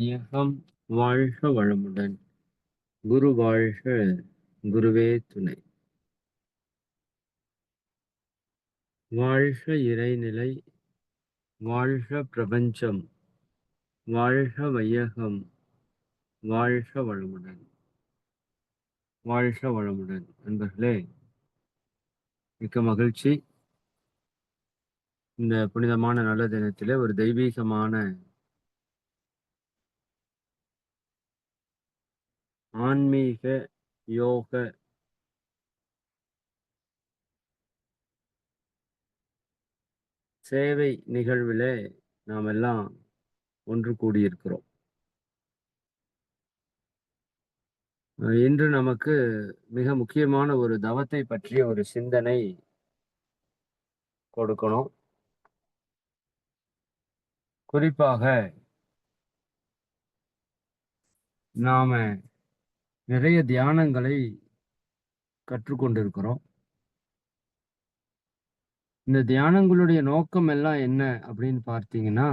இயகம் வாழ்க வளமுடன். குரு வாழ்க குருவே துணை. வாழ்க இறைநிலை வாழ்க பிரபஞ்சம் வாழ்க வையகம் வாழ்க வளமுடன். வாழ்க வளமுடன். நண்பர்களே மிக்க மகிழ்ச்சி. இந்த புனிதமான நல்ல தினத்திலே ஒரு தெய்வீகமான ஆன்மீக யோக சேவை நிகழ்விலே நாம் எல்லாம் ஒன்று கூடியிருக்கிறோம். இன்று நமக்கு மிக முக்கியமான ஒரு தவத்தை பற்றிய ஒரு சிந்தனை கொடுக்கணும். குறிப்பாக நாம நிறைய தியானங்களை கற்றுக்கொண்டிருக்கிறோம். இந்த தியானங்களுடைய நோக்கம் எல்லாம் என்ன அப்படின்னு பார்த்தீங்கன்னா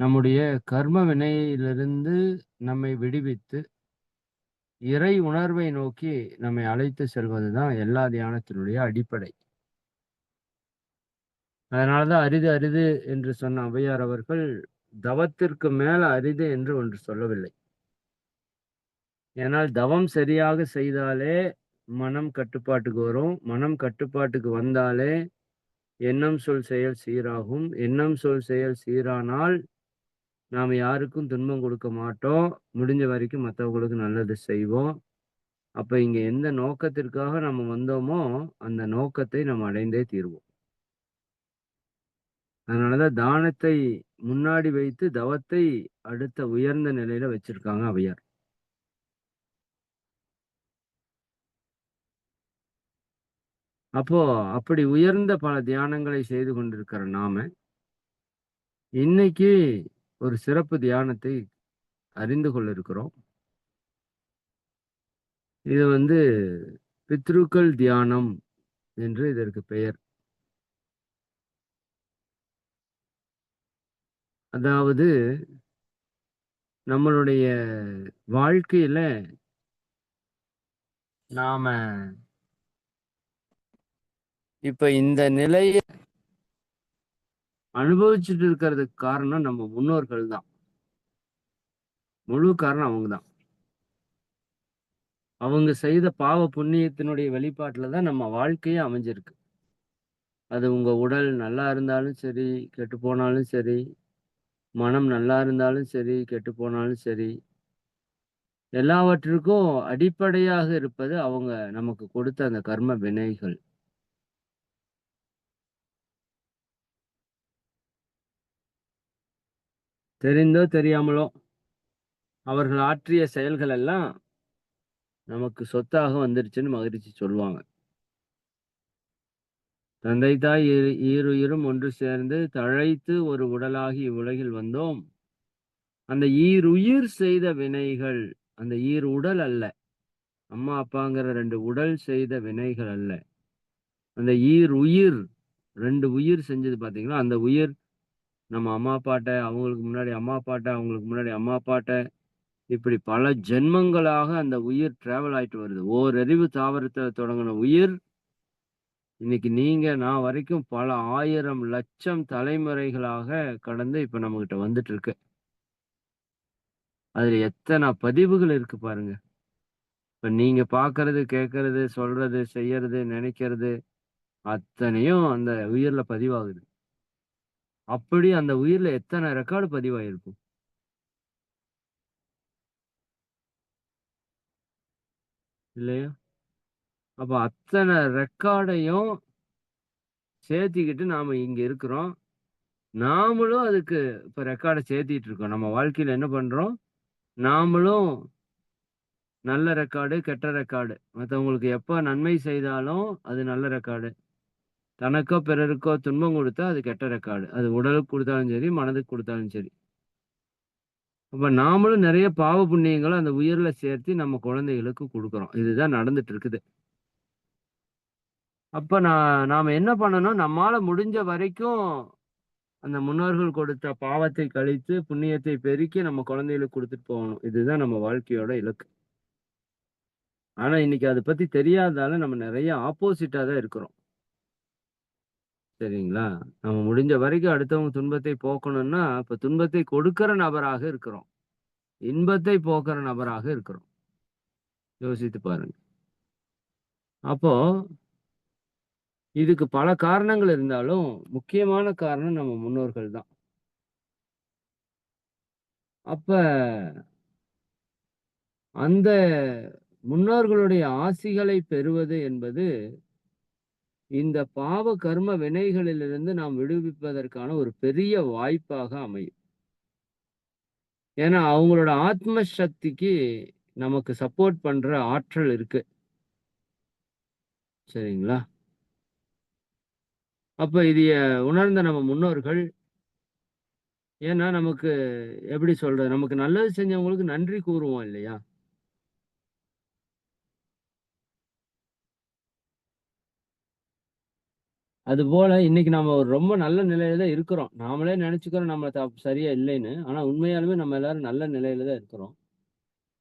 நம்முடைய கர்ம வினையிலிருந்து நம்மை விடுவித்து இறை உணர்வை நோக்கி நம்மை அழைத்து செல்வதுதான் எல்லா தியானத்தினுடைய அடிப்படை. அதனாலதான் அரிது அரிது என்று சொன்ன ஔவையார் அவர்கள் தவத்திற்கு மேல அரிது என்று ஒன்று சொல்லவில்லை. ஏனால் தவம் சரியாக செய்தாலே மனம் கட்டுப்பாட்டுக்கு வரும். மனம் கட்டுப்பாட்டுக்கு வந்தாலே எண்ணம் சொல் செயல் சீராகும். எண்ணம் சொல் செயல் சீரானால் நாம் யாருக்கும் துன்பம் கொடுக்க மாட்டோம். முடிஞ்ச வரைக்கும் மற்றவங்களுக்கு நல்லது செய்வோம். அப்போ இங்கே எந்த நோக்கத்திற்காக நம்ம வந்தோமோ அந்த நோக்கத்தை நம்ம அடைந்தே தீர்வோம். அதனாலதான் தானத்தை முன்னாடி வைத்து தவத்தை அடுத்த உயர்ந்த நிலையில வச்சிருக்காங்க அவையார். அப்போ அப்படி உயர்ந்த பல தியானங்களை செய்து கொண்டிருக்கிற நாம இன்னைக்கு ஒரு சிறப்பு தியானத்தை அறிந்து கொள்ள இருக்கிறோம் இது வந்து பித்ருக்கள் தியானம் என்று இதற்கு பெயர். அதாவது நம்மளுடைய வாழ்க்கையில நாம இப்ப இந்த நிலைய அனுபவிச்சுட்டு இருக்கிறதுக்கு காரணம் நம்ம முன்னோர்கள் தான். முழு காரணம் அவங்க தான். அவங்க செய்த பாவ புண்ணியத்தினுடைய வெளிப்பாட்டில் தான் நம்ம வாழ்க்கையே அமைஞ்சிருக்கு. அது உங்க உடல் நல்லா இருந்தாலும் சரி கெட்டு போனாலும் சரி மனம் நல்லா இருந்தாலும் சரி கெட்டு போனாலும் சரி எல்லாவற்றிற்கும் அடிப்படையாக இருப்பது அவங்க நமக்கு கொடுத்த அந்த கர்ம வினைகள். தெரிந்தோ தெரியாமலோ அவர்கள் ஆற்றிய செயல்கள் எல்லாம் நமக்கு சொத்தாக வந்துருச்சுன்னு மகிழ்ச்சி சொல்லுவாங்க. தந்தை தாய் ஈருயிரும் ஒன்று சேர்ந்து தழைத்து ஒரு உடலாகி உலகில் வந்தோம். அந்த ஈருயிர் செய்த வினைகள் அந்த ஈர் உடல் அல்ல. அம்மா அப்பாங்கிற ரெண்டு உடல் செய்த வினைகள் அல்ல. அந்த ஈர் உயிர் ரெண்டு உயிர் செஞ்சது பார்த்தீங்களா அந்த உயிர் நம்ம அம்மா அப்பாட்ட அவங்களுக்கு முன்னாடி அம்மா அப்பாட்ட அவங்களுக்கு முன்னாடி அம்மா அப்பாட்ட. இப்படி பல ஜென்மங்களாக அந்த உயிர் டிராவல் ஆயிட்டு வருது. ஓரறிவு தாவரத்தை தொடங்கின உயிர். இன்னைக்கு நீங்க நான் வரைக்கும் பல ஆயிரம் லட்சம் தலைமுறைகளாக கடந்து இப்ப நம்ம கிட்ட வந்துட்டு இருக்கு அதுல எத்தனை பதிவுகள் இருக்கு பாருங்க. இப்ப நீங்க பாக்குறது கேட்கறது சொல்றது செய்யறது நினைக்கிறது அத்தனையும் அந்த உயிர்ல பதிவாகுது. அப்படி அந்த உயிர்ல எத்தனை ரெக்கார்டு பதிவாயிருக்கும்? இல்லையா? அப்ப அத்தனை ரெக்கார்டையும் சேர்த்திக்கிட்டு நாம இங்க இருக்கிறோம். நாமளும் அதுக்கு இப்ப ரெக்கார்டை சேர்த்திட்டு இருக்கோம். நம்ம வாழ்க்கையில என்ன பண்றோம்? நாமளும் நல்ல ரெக்கார்டு கெட்ட ரெக்கார்டு. மற்றவங்களுக்கு எப்போ நன்மை செய்தாலும் அது நல்ல ரெக்கார்டு. தனக்கோ பிறருக்கோ துன்பம் கொடுத்தா அது கெட்ட ரெக்கார்டு. அது உடலுக்கு கொடுத்தாலும் சரி மனதுக்கு கொடுத்தாலும் சரி. அப்போ நாமளும் நிறைய பாவ புண்ணியங்களை அந்த உயிரில் சேர்த்து நம்ம குழந்தைகளுக்கு கொடுக்குறோம். இதுதான் நடந்துட்டு இருக்குது. அப்போ நான் நாம் என்ன பண்ணணும்? நம்மால் முடிஞ்ச வரைக்கும் அந்த முன்னோர்கள் கொடுத்த பாவத்தை கழித்து புண்ணியத்தை பெருக்கி நம்ம குழந்தைகளுக்கு கொடுத்துட்டு போகணும். இதுதான் நம்ம வாழ்க்கையோட இலக்கு. ஆனால் இன்னைக்கு அதை பற்றி தெரியாதால நம்ம நிறைய ஆப்போசிட்டாக தான் இருக்கிறோம். சரிங்களா? நம்ம முடிஞ்ச வரைக்கும் அடுத்தவங்க துன்பத்தை போக்கணும்னா இப்ப துன்பத்தை கொடுக்கிற நபராக இருக்கிறோம். இன்பத்தை போக்குற நபராக இருக்கிறோம். யோசித்து பாருங்க. அப்போ இதுக்கு பல காரணங்கள் இருந்தாலும் முக்கியமான காரணம் நம்ம முன்னோர்கள் தான். அப்ப அந்த முன்னோர்களுடைய ஆசிகளை பெறுவது என்பது இந்த பாவ கர்ம வினைகளிலிருந்து நாம் விடுவிப்பதற்கான ஒரு பெரிய வாய்ப்பாக அமையும். ஏன்னா அவங்களோட ஆத்ம சக்திக்கு நமக்கு சப்போர்ட் பண்ற ஆற்றல் இருக்கு. சரிங்களா? அப்ப இது உணர்ந்த நம்ம முன்னோர்கள் ஏன்னா நமக்கு எப்படி சொல்றது? நமக்கு நல்லது செஞ்சவங்களுக்கு நன்றி கூறுவோம் இல்லையா? அது போல இன்னைக்கு நம்ம ஒரு ரொம்ப நல்ல நிலையில தான் இருக்கிறோம். நாமளே நினைச்சுக்கிறோம் நம்ம தப்பு சரியா இல்லைன்னு. ஆனா உண்மையாலுமே நம்ம எல்லாரும் நல்ல நிலையில தான் இருக்கிறோம்.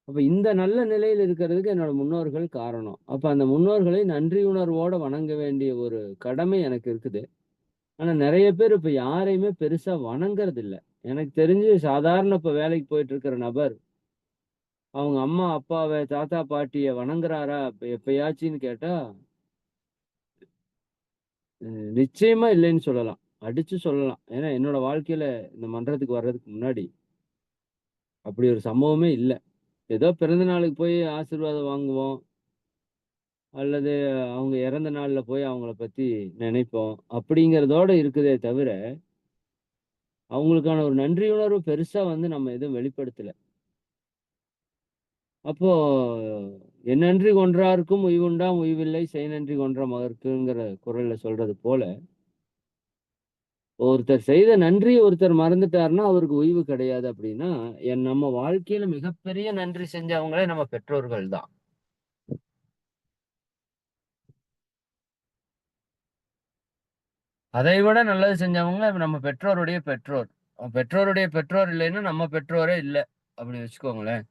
அப்ப இந்த நல்ல நிலையில் இருக்கிறதுக்கு என்னோட முன்னோர்கள் காரணம். அப்ப அந்த முன்னோர்களை நன்றி உணர்வோட வணங்க வேண்டிய ஒரு கடமை எனக்கு இருக்குது. ஆனா நிறைய பேர் இப்ப யாரையுமே பெருசா வணங்குறது இல்லை எனக்கு தெரிஞ்சு சாதாரண இப்ப வேலைக்கு போயிட்டு இருக்கிற நபர் அவங்க அம்மா அப்பாவை தாத்தா பாட்டிய வணங்குறாரா? எப்பயாச்சின்னு கேட்டா நிச்சயமா இல்லைன்னு சொல்லலாம். அடிச்சு சொல்லலாம். ஏன்னா என்னோட வாழ்க்கையில இந்த மன்றத்துக்கு வர்றதுக்கு முன்னாடி அப்படி ஒரு சம்பவமே இல்லை. ஏதோ பிறந்த நாளுக்கு போய் ஆசீர்வாதம் வாங்குவோம். அல்லது அவங்க இறந்த நாள்ல போய் அவங்கள பத்தி நினைப்போம். அப்படிங்கிறதோட இருக்குதே தவிர அவங்களுக்கான ஒரு நன்றி உணர்வு பெருசா வந்து நம்ம எதுவும் வெளிப்படுத்தலை. அப்போ என் நன்றி கொன்றார்க்கும் உய்வுண்டாம் உய்வில்லை செய் நன்றி கொன்ற மகர்க்குங்கிற குரல்ல சொல்றது போல ஒருத்தர் செய்த நன்றி ஒருத்தர் மறந்துட்டாருன்னா அவருக்கு உய்வு கிடையாது அப்படின்னா என் நம்ம வாழ்க்கையில மிகப்பெரிய நன்றி செஞ்சவங்களே நம்ம பெற்றோர்கள் தான். அதை விட நல்லது செஞ்சவங்க நம்ம பெற்றோருடைய பெற்றோர். பெற்றோருடைய பெற்றோர் இல்லைன்னா நம்ம பெற்றோரே இல்லை அப்படி வச்சுக்கோங்களேன்.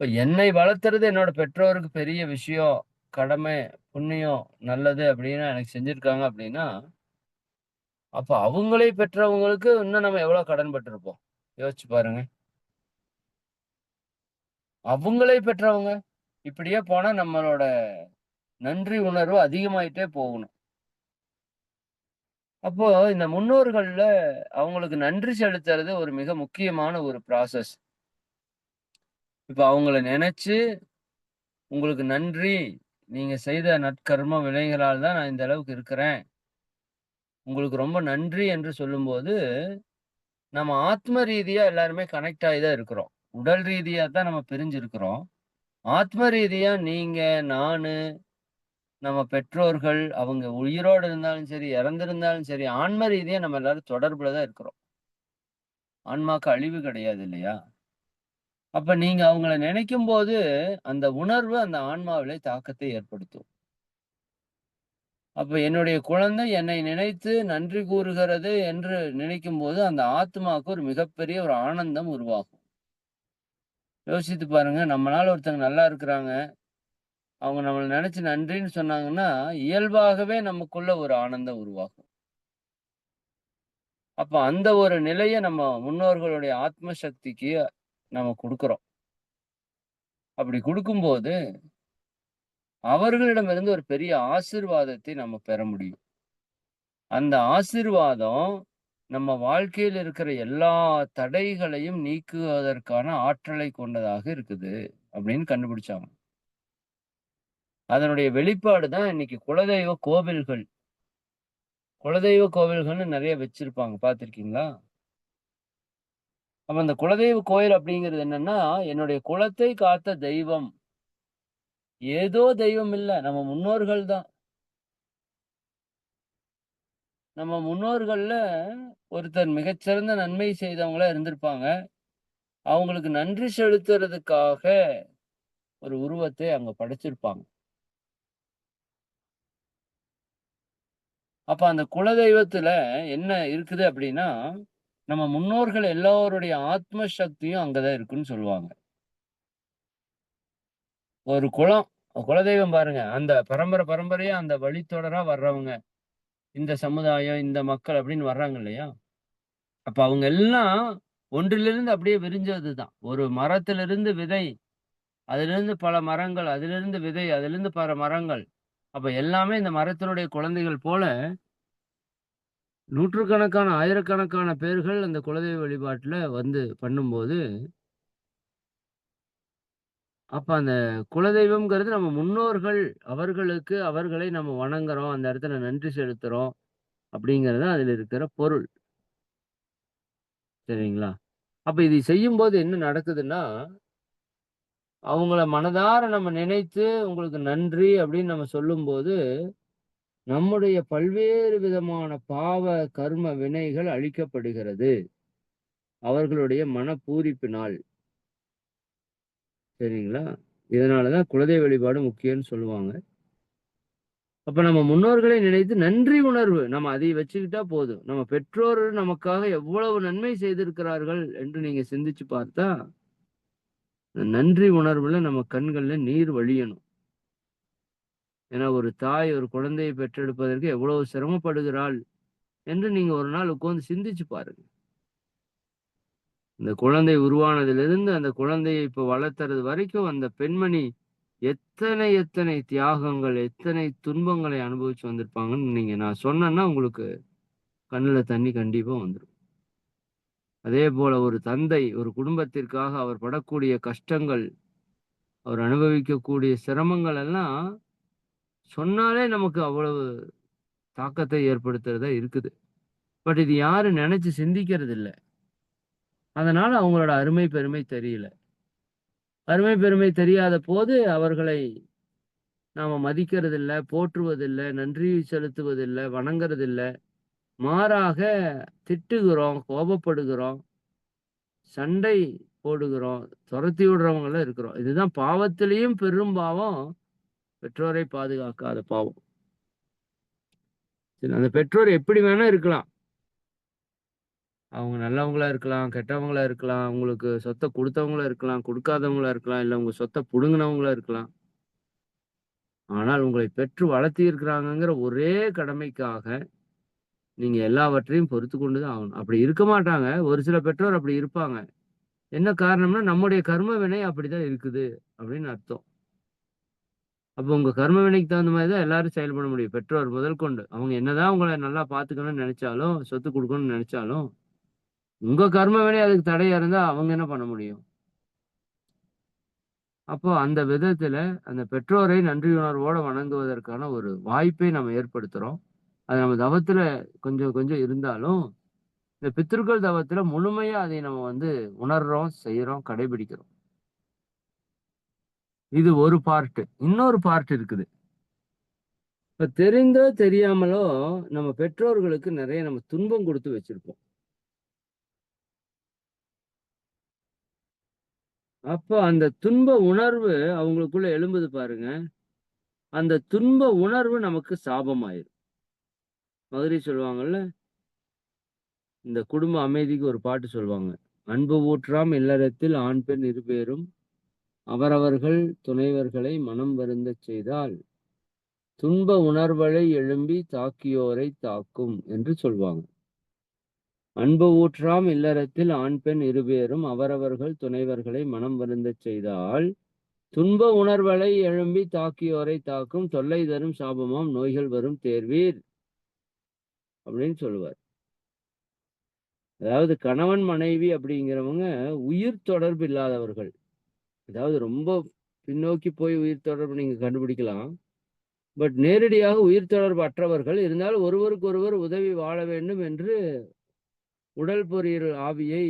இப்போ என்னை வளர்த்துறது என்னோட பெற்றோருக்கு பெரிய விஷயம் கடமை புண்ணியம் நல்லது அப்படின்னு எனக்கு செஞ்சுருக்காங்க அப்படின்னா அப்ப அவங்களே பெற்றவங்களுக்கு இன்னும் நம்ம எவ்வளவு கடன் பட்டிருப்போம் யோசிச்சு பாருங்க. அவங்களே பெற்றவங்க. இப்படியே போனா நம்மளோட நன்றி உணர்வு அதிகமாயிட்டே போகணும். அப்போ இந்த முன்னோர்கள்ல அவங்களுக்கு நன்றி செலுத்துறது ஒரு மிக முக்கியமான ஒரு ப்ராசஸ் இப்ப அவங்கள நினைச்சு உங்களுக்கு நன்றி. நீங்க செய்த நற்கர்ம வினைகளால் தான் நான் இந்த அளவுக்கு இருக்கிறேன். உங்களுக்கு ரொம்ப நன்றி என்று சொல்லும்போது நம்ம ஆத்ம ரீதியா எல்லாருமே கனெக்ட் ஆகி தான் இருக்கிறோம். உடல் ரீதியா தான் நம்ம பிரிஞ்சிருக்கிறோம். ஆத்ம ரீதியா நீங்க நானு நம்ம பெற்றோர்கள் அவங்க உயிரோடு இருந்தாலும் சரி இறந்திருந்தாலும் சரி ஆன்ம ரீதியா நம்ம எல்லாரும் தொடர்புல தான் இருக்கிறோம். ஆன்மாக்கு அழிவு கிடையாது இல்லையா? அப்ப நீங்க அவங்கள நினைக்கும் போது அந்த உணர்வு அந்த ஆன்மாவிலே தாக்கத்தை ஏற்படுத்தும். அப்ப என்னுடைய குழந்தை என்னை நினைத்து நன்றி கூறுகிறது என்று நினைக்கும் போது அந்த ஆத்மாவுக்கு ஒரு மிகப்பெரிய ஒரு ஆனந்தம் உருவாகும். யோசித்து பாருங்க நம்மளால ஒருத்தங்க நல்லா இருக்கிறாங்க. அவங்க நம்மளை நினைச்சு நன்றின்னு சொன்னாங்கன்னா இயல்பாகவே நமக்குள்ள ஒரு ஆனந்தம் உருவாகும். அப்ப அந்த ஒரு நிலையை நம்ம முன்னோர்களுடைய ஆத்ம சக்திக்கு நம்ம கொடுக்குறோம். அப்படி கொடுக்கும்போது அவர்களிடமிருந்து ஒரு பெரிய ஆசிர்வாதத்தை நம்ம பெற முடியும். அந்த ஆசிர்வாதம் நம்ம வாழ்க்கையில் இருக்கிற எல்லா தடைகளையும் நீக்குவதற்கான ஆற்றலை கொண்டதாக இருக்குது அப்படின்னு கண்டுபிடிச்சாங்க. அதனுடைய வெளிப்பாடு தான் இன்னைக்கு குலதெய்வ கோவில்கள். குலதெய்வ கோவில்கள்னு நிறைய வச்சிருப்பாங்க. பார்த்திருக்கீங்களா? அப்ப அந்த குலதெய்வ கோயில் அப்படிங்கிறது என்னன்னா என்னுடைய குலத்தை காத்த தெய்வம். ஏதோ தெய்வம் இல்லை நம்ம முன்னோர்கள் தான். நம்ம முன்னோர்கள்ல ஒருத்தர் மிகச்சிறந்த நன்மை செய்தவங்களா இருந்திருப்பாங்க. அவங்களுக்கு நன்றி செலுத்துறதுக்காக ஒரு உருவத்தை அங்க படைச்சிருப்பாங்க. அப்ப அந்த குலதெய்வத்துல என்ன இருக்குது அப்படின்னா, நம்ம முன்னோர்கள் எல்லோருடைய ஆத்ம சக்தியும் அங்கதான் இருக்குன்னு சொல்லுவாங்க. ஒரு குளம் குலதெய்வம் பாருங்க. அந்த பரம்பரை பரம்பரையா அந்த வழித்தொடரா வர்றவங்க. இந்த சமுதாயம், இந்த மக்கள் அப்படின்னு வர்றாங்க இல்லையா? அப்ப அவங்க எல்லாம் ஒன்றிலிருந்து அப்படியே விரிஞ்சதுதான். ஒரு மரத்திலிருந்து விதை, அதிலிருந்து பல மரங்கள், அதிலிருந்து விதை, அதிலிருந்து பல மரங்கள். அப்ப எல்லாமே இந்த மரத்தினுடைய குழந்தைகள் போல நூற்றுக்கணக்கான, ஆயிரக்கணக்கான பேர்கள் அந்த குலதெய்வ வழிபாட்டுல வந்து பண்ணும்போது அப்ப அந்த குலதெய்வம்ங்கிறது நம்ம முன்னோர்கள். அவர்களுக்கு அவர்களை நம்ம வணங்குறோம். அந்த இடத்துல நன்றி செலுத்துறோம். அப்படிங்கிறது அதில் இருக்கிற பொருள். சரிங்களா? அப்ப இதை செய்யும்போது என்ன நடக்குதுன்னா அவங்கள மனதார நம்ம நினைத்து, உங்களுக்கு நன்றி அப்படின்னு நம்ம சொல்லும்போது, நம்முடைய பல்வேறு விதமான பாவ, கர்ம வினைகள் அழிக்கப்படுகிறது. அவர்களுடைய மனப்பூரிப்பினால். சரிங்களா? இதனால தான் குலதெய்வ வழிபாடு முக்கியம்னு சொல்லுவாங்க. அப்ப நம்ம முன்னோர்களை நினைத்து நன்றி உணர்வு நம்ம அதை வச்சுக்கிட்டா போதும். நம்ம பெற்றோர் நமக்காக எவ்வளவு நன்மை செய்திருக்கிறார்கள் என்று நீங்க சிந்திச்சு பார்த்தா, நன்றி உணர்வுல நம்ம கண்கள்ல நீர் வழியணும். ஏன்னா ஒரு தாய் ஒரு குழந்தையை பெற்றெடுப்பதற்கு எவ்வளவு சிரமப்படுகிறாள் என்று நீங்க ஒரு நாள் உட்கார்ந்து சிந்திச்சு பாருங்க. இந்த குழந்தை உருவானதிலிருந்து அந்த குழந்தையை இப்ப வளர்த்துறது வரைக்கும் அந்த பெண்மணி எத்தனை எத்தனை தியாகங்கள், எத்தனை துன்பங்களை அனுபவிச்சு வந்திருப்பாங்கன்னு நீங்க நான் சொன்னேன்னா உங்களுக்கு கண்ணுல தண்ணி கண்டிப்பா வந்துரும். அதே போல ஒரு தந்தை ஒரு குடும்பத்திற்காக அவர் படக்கூடிய கஷ்டங்கள், அவர் அனுபவிக்கக்கூடிய சிரமங்கள் எல்லாம் சொன்னாலே நமக்கு அவ்வளவு தாக்கத்தை ஏற்படுத்துறதா இருக்குது. பட் இது யாரும் நினைச்சு சிந்திக்கிறது இல்லை அதனால அவங்களோட அருமை, பெருமை தெரியல. அருமை, பெருமை தெரியாத போது அவர்களை நாம மதிக்கிறதில்ல, போற்றுவதில்லை நன்றி செலுத்துவதில்லை வணங்குறதில்லை மாறாக திட்டுகிறோம், கோபப்படுகிறோம். சண்டை போடுகிறோம், துரத்தி விடுறவங்களும் இருக்கிறோம். இதுதான் பாவத்திலையும் பெரும் பாவம், பெற்றோரை பாதுகாக்காத பாவம். சரி அந்த பெற்றோர் எப்படி வேணா இருக்கலாம். அவங்க நல்லவங்களா இருக்கலாம், கெட்டவங்களா இருக்கலாம், உங்களுக்கு சொத்தை கொடுத்தவங்களா இருக்கலாம், குடுக்காதவங்களா இருக்கலாம், இல்ல உங்க சொத்தை புடுங்குனவங்களா இருக்கலாம். ஆனால் உங்களை பெற்று வளர்த்தி இருக்கிறாங்கிற ஒரே கடமைக்காக, நீங்க எல்லாவற்றையும் பொறுத்துக்கொண்டு தான் ஆகணும். அப்படி இருக்க மாட்டாங்க. ஒரு சில பெற்றோர் அப்படி இருப்பாங்க. என்ன காரணம்னா, நம்முடைய கர்ம வினை அப்படிதான் இருக்குது அப்படின்னு அர்த்தம். அப்போ உங்க கர்ம வினைக்கு தகுந்த மாதிரி தான் எல்லாரும் செயல்பட முடியும். பெற்றோர் முதல் கொண்டு. அவங்க என்னதான் உங்களை நல்லா பார்த்துக்கணும்னு நினைச்சாலும் சொத்து குடுக்கணும்னு நினைச்சாலும் உங்க கர்ம வினை அதுக்கு தடையா இருந்தா அவங்க என்ன பண்ண முடியும்? அப்போ அந்த விதத்துல அந்த பெற்றோரை நன்றி உணர்வோடு வணங்குவதற்கான ஒரு வாய்ப்பை நம்ம ஏற்படுத்துறோம். அது நம்ம தவத்துல கொஞ்சம் கொஞ்சம் இருந்தாலும், இந்த பித்திருக்கள் தவத்துல முழுமையா அதை நம்ம வந்து உணர்றோம், செய்யறோம் கடைபிடிக்கிறோம். இது ஒரு பார்ட். இன்னொரு பார்ட் இருக்குது. இப்ப தெரிந்தோ, தெரியாமலோ நம்ம பெற்றோர்களுக்கு நிறைய நம்ம துன்பம் கொடுத்து வச்சிருப்போம். அப்ப அந்த துன்ப உணர்வு அவங்களுக்குள்ள எழும்புது பாருங்க. அந்த துன்ப உணர்வு நமக்கு சாபமாயிரும். மதுரை சொல்லுவாங்கல்ல. இந்த குடும்ப அமைதிக்கு ஒரு பாட்டு சொல்லுவாங்க. "அன்பு ஊற்றாம் இல்லறத்தில் ஆண், பெண் இருபேரும் அவரவர்கள் துணைவர்களை மனம் வருந்த செய்தால், துன்ப உணர்வலை எழும்பி தாக்கியோரை தாக்கும்" என்று சொல்வாங்க. "அன்பு ஊற்றாம் இல்லறத்தில் ஆண், பெண் இருபேரும் அவரவர்கள் துணைவர்களை மனம் வருந்த செய்தால், துன்ப உணர்வலை எழும்பி தாக்கியோரை தாக்கும் தொல்லை தரும் சாபமாம் நோய்கள் வரும் தேர்வீர்" அப்படின்னு சொல்லுவார். அதாவது கணவன், மனைவி அப்படிங்கிறவங்க உயிர் தொடர்பு இல்லாதவர்கள். அதாவது ரொம்ப பின்னோக்கி போய் உயிர் தொடர்பு நீங்க கண்டுபிடிக்கலாம். பட் நேரடியாக உயிர் தொடர்பு அற்றவர்கள். இருந்தாலும் ஒருவருக்கு ஒருவர் உதவி வாழ வேண்டும் என்று உடல் பொறியியல் ஆவியை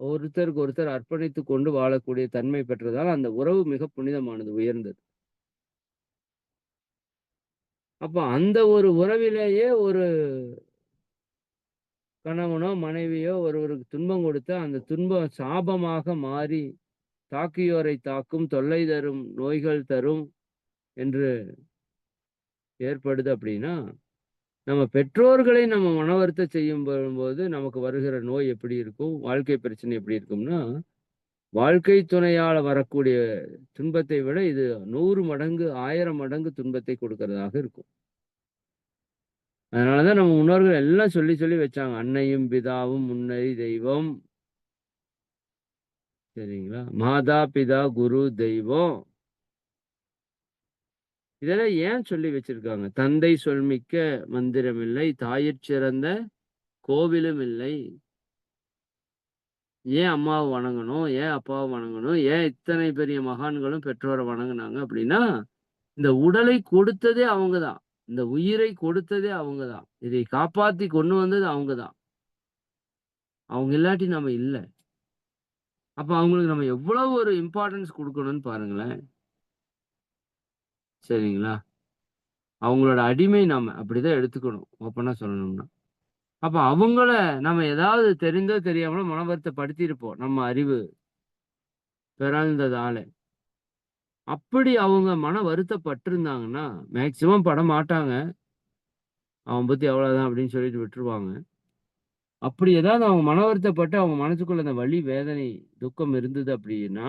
ஒருத்தருக்கு ஒருத்தர் அர்ப்பணித்துக் கொண்டு வாழக்கூடிய தன்மை பெற்றதால் அந்த உறவு மிக புனிதமானது, உயர்ந்தது. அப்போ அந்த ஒரு உறவிலேயே ஒரு கணவனோ, மனைவியோ ஒருவருக்கு துன்பம் கொடுத்த அந்த துன்பம் சாபமாக மாறி, தாக்கியோரை தாக்கும், தொல்லை தரும், நோய்கள் தரும் என்று ஏற்படுது அப்படின்னா நம்ம பெற்றோர்களை நம்ம மனவருத்த செய்யும் போது நமக்கு வருகிற நோய் எப்படி இருக்கும்? வாழ்க்கை பிரச்சனை எப்படி இருக்கும்னா வாழ்க்கை துணையால வரக்கூடிய துன்பத்தை விட இது நூறு மடங்கு ஆயிரம் மடங்கு துன்பத்தை கொடுக்கறதாக இருக்கும். அதனாலதான் நம்ம முன்னோர்கள் எல்லாம் சொல்லி சொல்லி வச்சாங்க. அன்னையும் பிதாவும் முன்னறி தெய்வம். சரிங்களா? மாதா பிதா குரு தெய்வம். இதெல்லாம் ஏன் சொல்லி வச்சிருக்காங்க? தந்தை சொல்மிக்க மந்திரம் இல்லை. தாயிற் சிறந்த கோவிலும் இல்லை. ஏன் அம்மாவை வணங்கணும்? ஏன் அப்பாவை வணங்கணும்? ஏன் இத்தனை பெரிய மகான்களும் பெற்றோரை வணங்குனாங்க அப்படின்னா இந்த உடலை கொடுத்ததே அவங்க தான் இந்த உயிரை கொடுத்ததே அவங்க தான் இதை காப்பாத்தி கொண்டு வந்தது அவங்க தான் அவங்க இல்லாட்டி நம்ம இல்லை. அப்ப அவங்களுக்கு நம்ம எவ்வளவு ஒரு இம்பார்ட்டன்ஸ் கொடுக்கணும்னு பாருங்களேன். சரிங்களா? அவங்களோட அடிமை நாம அப்படிதான் எடுத்துக்கணும். ஓப்பனா சொல்லணும்னா. அப்ப அவங்கள நம்ம ஏதாவது தெரிந்தோ தெரியாமலோ மன வருத்தப்படுத்தியிருப்போம் நம்ம அறிவு பிறந்ததால. அப்படி அவங்க மன வருத்தப்பட்டிருந்தாங்கன்னா மேக்சிமம் பட மாட்டாங்க. அவன் பத்தி அவ்வளோதான் அப்படின்னு சொல்லிட்டு விட்டுருவாங்க. அப்படி ஏதாவது அவங்க மன வருத்தப்பட்டு அவங்க மனசுக்குள்ள அந்த வழி வேதனை துக்கம் இருந்தது அப்படின்னா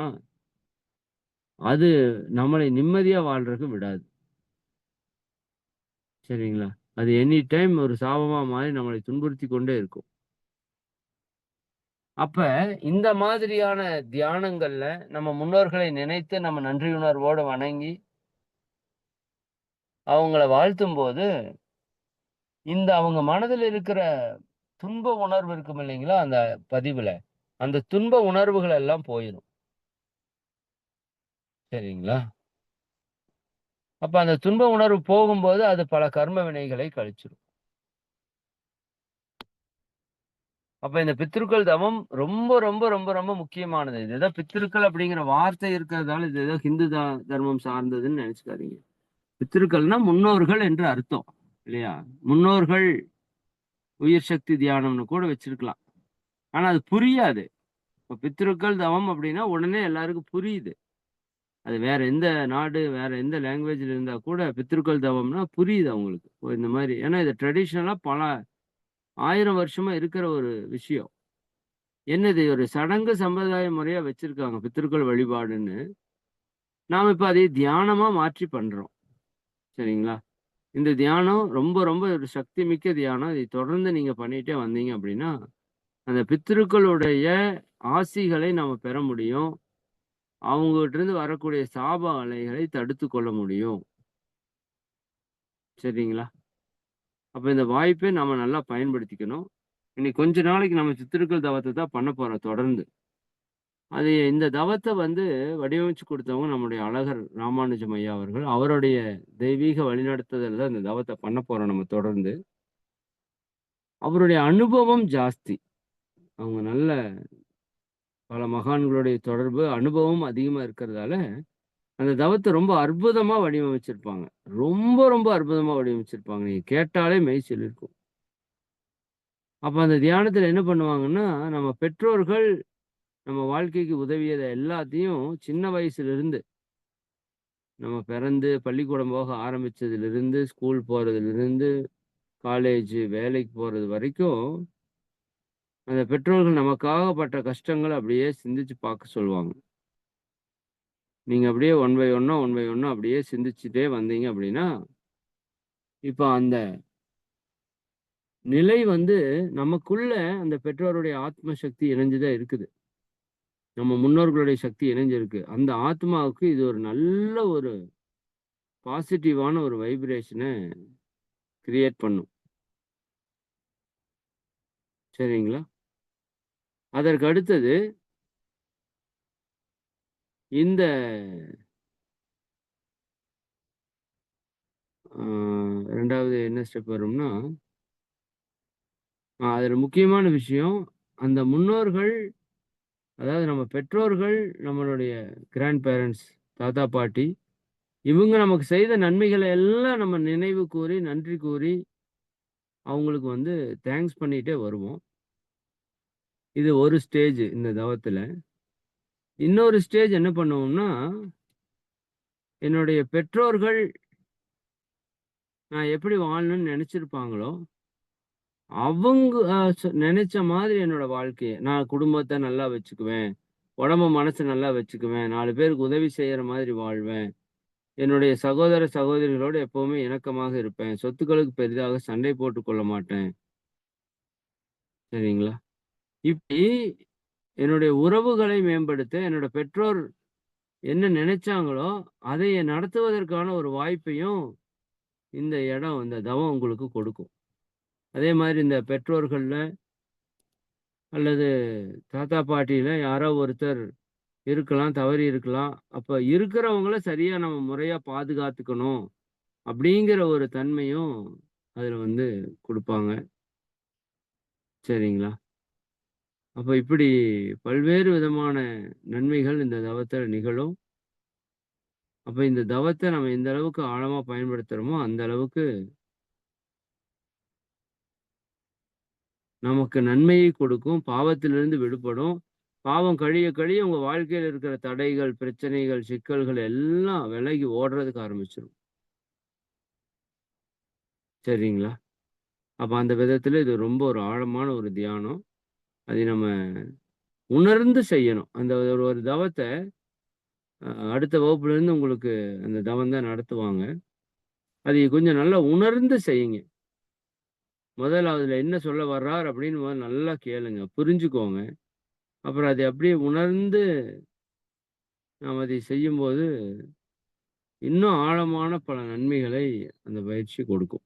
அது நம்மளை நிம்மதியா வாழ்றதுக்கு விடாது. சரிங்களா? அது எனி டைம் ஒரு சாபமா மாறி நம்மளை துன்புறுத்தி கொண்டே இருக்கும். அப்ப இந்த மாதிரியான தியானங்கள்ல நம்ம முன்னோர்களை நினைத்து நம்ம நன்றியுணர்வோடு வணங்கி அவங்கள வாழ்த்தும் போது இந்த அவங்க மனதில் இருக்கிற துன்ப உணர்வு இருக்கும் இல்லைங்களா? அந்த பதிவுல. அந்த துன்ப உணர்வுகள் எல்லாம் போயிடும் சரிங்களா? அப்ப அந்த துன்ப உணர்வு போகும்போது அது பல கர்ம வினைகளை கழிச்சிடும் அப்ப இந்த பித்திருக்கள் தவம் ரொம்ப ரொம்ப ரொம்ப ரொம்ப முக்கியமானது. இது ஏதோ பித்திருக்கள் அப்படிங்கிற வார்த்தை இருக்கிறதால இது ஏதோ ஹிந்து தர்மம் சார்ந்ததுன்னு நினைச்சுக்காதீங்க. பித்திருக்கள்னா முன்னோர்கள் என்று அர்த்தம் இல்லையா? முன்னோர்கள் உயிர் சக்தி தியானம்னு கூட வச்சிருக்கலாம். ஆனா அது புரியாது. இப்போ பித்திருக்கள் தவம் அப்படின்னா உடனே எல்லாருக்கும் புரியுது. அது வேற எந்த நாடு வேற எந்த லாங்குவேஜ்ல இருந்தா கூட பித்திருக்கள் தவம்னா புரியுது அவங்களுக்கு. இந்த மாதிரி. ஏன்னா இது ட்ரெடிஷ்னலா பல ஆயிரம் வருஷமா இருக்கிற ஒரு விஷயம். என்னது? ஒரு சடங்கு சம்பிரதாய முறையா வச்சிருக்காங்க பித்திருக்கள் வழிபாடுன்னு. நாம இப்ப அதை தியானமா மாற்றி பண்றோம். சரிங்களா? இந்த தியானம் ரொம்ப ரொம்ப ஒரு சக்தி மிக்க தியானம். இதை தொடர்ந்து நீங்க பண்ணிட்டே வந்தீங்க அப்படின்னா அந்த பித்திருக்களுடைய ஆசிகளை நாம பெற முடியும். அவங்ககிட்ட இருந்து வரக்கூடிய சாப அலைகளை தடுத்து கொள்ள முடியும். சரிங்களா? அப்போ இந்த வாய்ப்பை நம்ம நல்லா பயன்படுத்திக்கணும். இன்னைக்கு கொஞ்ச நாளைக்கு நம்ம சித்திருக்கள் தவத்தை தான் பண்ண போகிறோம் தொடர்ந்து. அது இந்த தவத்தை வந்து வடிவமைச்சு கொடுத்தவங்க நம்முடைய அழகர் ராமானுஜம் ஐயா அவர்கள். அவருடைய தெய்வீக வழிநடத்துதல் தான் இந்த தவத்தை பண்ண போகிறோம் நம்ம தொடர்ந்து. அவருடைய அனுபவம் ஜாஸ்தி. அவங்க நல்ல பல மகான்களுடைய தொடர்பு அனுபவம் அதிகமாக இருக்கிறதால அந்த தவத்தை ரொம்ப அற்புதமா வடிவமைச்சிருப்பாங்க. ரொம்ப ரொம்ப அற்புதமா வடிவமைச்சிருப்பாங்க. நீங்கள் கேட்டாலே மெய் சொல்லியிருக்கும் அப்போ அந்த தியானத்துல என்ன பண்ணுவாங்கன்னா நம்ம பெற்றோர்கள் நம்ம வாழ்க்கைக்கு உதவியதை எல்லாத்தையும் சின்ன வயசுல இருந்து நம்ம பிறந்து பள்ளிக்கூடம் போக ஆரம்பிச்சதுல இருந்து ஸ்கூல் போறதுல இருந்து காலேஜ் வேலைக்கு போறது வரைக்கும் அந்த பெற்றோர்கள் நமக்காக பட்ட கஷ்டங்களை அப்படியே சிந்திச்சு பார்க்க சொல்லுவாங்க. நீங்க அப்படியே ஒன் பை ஒன்னா ஒன் பை ஒன்னா அப்படியே சிந்திச்சுட்டே வந்தீங்க அப்படின்னா இப்போ அந்த நிலை வந்து நமக்குள்ள அந்த பெற்றோருடைய ஆத்ம சக்தி இணைஞ்சுதான் இருக்குது. நம்ம முன்னோர்களுடைய சக்தி இணைஞ்சிருக்கு. அந்த ஆத்மாவுக்கு இது ஒரு நல்ல ஒரு பாசிட்டிவான ஒரு வைப்ரேஷனை கிரியேட் பண்ணும். சரிங்களா? அதற்கு அடுத்தது இந்த ரெண்டாவது என்ன ஸ்டெப் வரும்னா அதில் முக்கியமான விஷயம் அந்த முன்னோர்கள் அதாவது நம்ம பெற்றோர்கள் நம்மளுடைய கிராண்ட் பேரண்ட்ஸ் தாத்தா பாட்டி இவங்க நமக்கு செய்த நன்மைகளை எல்லாம் நம்ம நினைவு கூறி நன்றி கூறி அவங்களுக்கு வந்து தேங்க்ஸ் பண்ணிகிட்டே வருவோம். இது ஒரு ஸ்டேஜ் இந்த தவத்தில். இன்னொரு ஸ்டேஜ் என்ன பண்ணுவோம்னா என்னுடைய பெற்றோர்கள் நான் எப்படி வாழணும்னு நினைச்சிருப்பாங்களோ, அவங்க சொ நினைச்ச மாதிரி என்னோட வாழ்க்கையை நான் குடும்பத்தை நல்லா வச்சுக்குவேன். உடம்ப மனசை நல்லா வச்சுக்குவேன். நாலு பேருக்கு உதவி செய்யற மாதிரி வாழ்வேன். என்னுடைய சகோதர, சகோதரிகளோடு எப்பவுமே இணக்கமாக இருப்பேன். சொத்துக்களுக்கு பெரிதாக சண்டை போட்டு கொள்ள மாட்டேன். சரிங்களா? இப்படி என்னுடைய உறவுகளை மேம்படுத்த என்னோட பெற்றோர் என்ன நினைச்சாங்களோ, அதை நடத்துவதற்கான ஒரு வாய்ப்பையும் இந்த இடம், இந்த தவம் உங்களுக்கு கொடுக்கும். அதே மாதிரி இந்த பெற்றோர்களில் அல்லது தாத்தா, பாட்டியில் யாரோ ஒருத்தர் இருக்கலாம், தவறி இருக்கலாம். அப்போ இருக்கிறவங்கள சரியாக நம்ம முறையாக பாதுகாத்துக்கணும். அப்படிங்கிற ஒரு தன்மையும் அதில் வந்து கொடுப்பாங்க சரிங்களா? அப்போ இப்படி பல்வேறு விதமான நன்மைகள் இந்த தவத்தில் நிகழும். அப்போ இந்த தவத்தை நம்ம எந்த அளவுக்கு ஆழமாக பயன்படுத்துறோமோ, அந்த அளவுக்கு நமக்கு நன்மையை கொடுக்கும். பாவத்திலிருந்து விடுபடும். பாவம் கழிய கழிய உங்கள் வாழ்க்கையில் இருக்கிற தடைகள், பிரச்சனைகள், சிக்கல்கள் எல்லாம் விலகி ஓடுறதுக்கு ஆரம்பிச்சிடும் சரிங்களா? அப்போ அந்த விதத்தில் இது ரொம்ப ஒரு ஆழமான ஒரு தியானம். அதை நம்ம உணர்ந்து செய்யணும். அந்த ஒரு ஒரு தவத்தை அடுத்த வகுப்புலேருந்து உங்களுக்கு அந்த தவம் தான் நடத்துவாங்க. அதை கொஞ்சம் நல்லா உணர்ந்து செய்யுங்க. முதல்ல அதில் என்ன சொல்ல வர்றார் அப்படின்னு முதல்ல நல்லா கேளுங்க. புரிஞ்சுக்கோங்க. அப்புறம் அதை அப்படியே உணர்ந்து நாம் அதை செய்யும்போது, இன்னும் ஆழமான பல நன்மைகளை அந்த பயிற்சி கொடுக்கும்.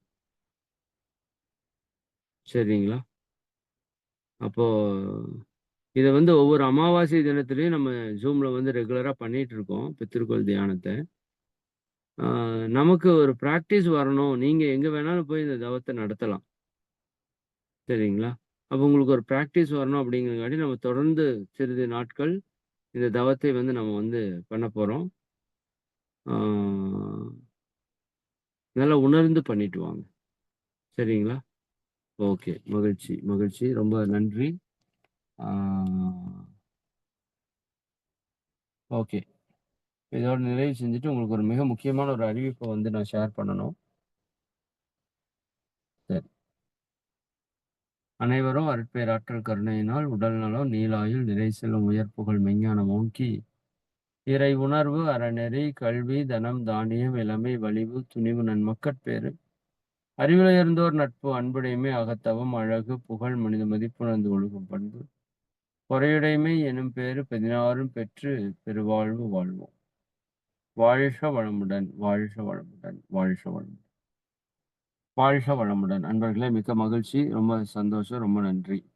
சரிங்களா? அப்போது இதை வந்து ஒவ்வொரு அமாவாசை தினத்துலையும் நம்ம ஜூமில் வந்து ரெகுலராக பண்ணிகிட்டு இருக்கோம். பித்திருக்கோள் தியானத்தை நமக்கு ஒரு ப்ராக்டிஸ் வரணும். நீங்கள் எங்கே வேணாலும் போய் இந்த தவத்தை நடத்தலாம். சரிங்களா? அப்போ உங்களுக்கு ஒரு ப்ராக்டிஸ் வரணும் அப்படிங்கிறங்காட்டி நம்ம தொடர்ந்து சிறிது நாட்கள் இந்த தவத்தை வந்து நம்ம வந்து பண்ண போகிறோம் நல்லா உணர்ந்து பண்ணிட்டு வாங்க. சரிங்களா? ஓகே. மகிழ்ச்சி, மகிழ்ச்சி. ரொம்ப நன்றி. ஓகே. இதோட நிறைவு செஞ்சுட்டு உங்களுக்கு ஒரு மிக முக்கியமான ஒரு அறிவிப்பை வந்து நான் ஷேர் பண்ணணும். சரி. அனைவரும் அருட்பேராற்றல் கருணையினால் உடல் நலம், நீளாயுள், நிறை செல்லும் உயர் புகழ், மெஞ்ஞானம் ஓங்கி, இறை உணர்வு, அறநெறி, கல்வி, தனம், தானியம், இளமை, வலிவு, துணிவு, நன்மக்கட்பேறு, அறிவுயர்ந்தோர் நட்பு, அன்புடைமை, அகத்தவம், அழகு, புகழ், மனித மதிப்புணர்ந்து ஒழுகும் பண்பு, பொறையுடைமை எனும் பேறு பதினாறும் பெற்று பெருவாழ்வு வாழ்வோம். வாழ்க வளமுடன், வாழ்க வளமுடன், வாழ்க வளமுடன். வாழ்க வளமுடன். அன்பர்களே மிக்க மகிழ்ச்சி. ரொம்ப சந்தோஷம். ரொம்ப நன்றி.